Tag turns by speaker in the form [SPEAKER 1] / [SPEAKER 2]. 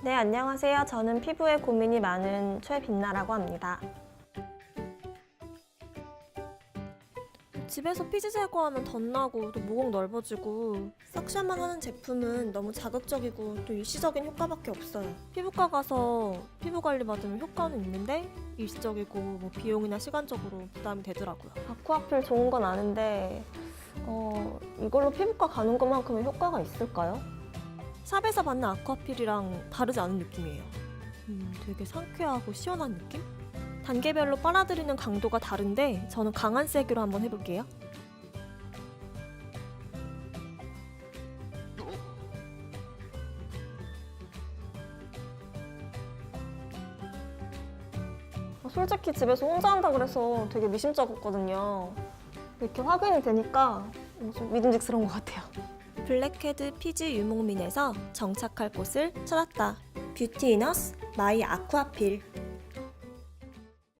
[SPEAKER 1] 네, 안녕하세요. 저는 피부에 고민이 많은 최빛나라고 합니다. 집에서 피지 제거하면 덧나고 또 모공 넓어지고 석션만 하는 제품은 너무 자극적이고 또 일시적인 효과밖에 없어요. 피부과 가서 피부 관리 받으면 효과는 있는데 일시적이고 뭐 비용이나 시간적으로 부담이 되더라고요. 아쿠아필 좋은 건 아는데 어, 이걸로 피부과 가는 것만큼은 효과가 있을까요? 샵에서 받는 아쿠아필이랑 다르지 않은 느낌이에요. 음, 되게 상쾌하고 시원한 느낌? 단계별로 빨아들이는 강도가 다른데 저는 강한 세기로 한번 해볼게요. 어, 솔직히 집에서 혼자 한다 그래서 되게 미심쩍었거든요. 이렇게 확인이 되니까 어, 좀 믿음직스러운 것 같아요. 블랙헤드 피지 유목민에서 정착할 곳을 찾았다. 뷰티이너스 마이 아쿠아필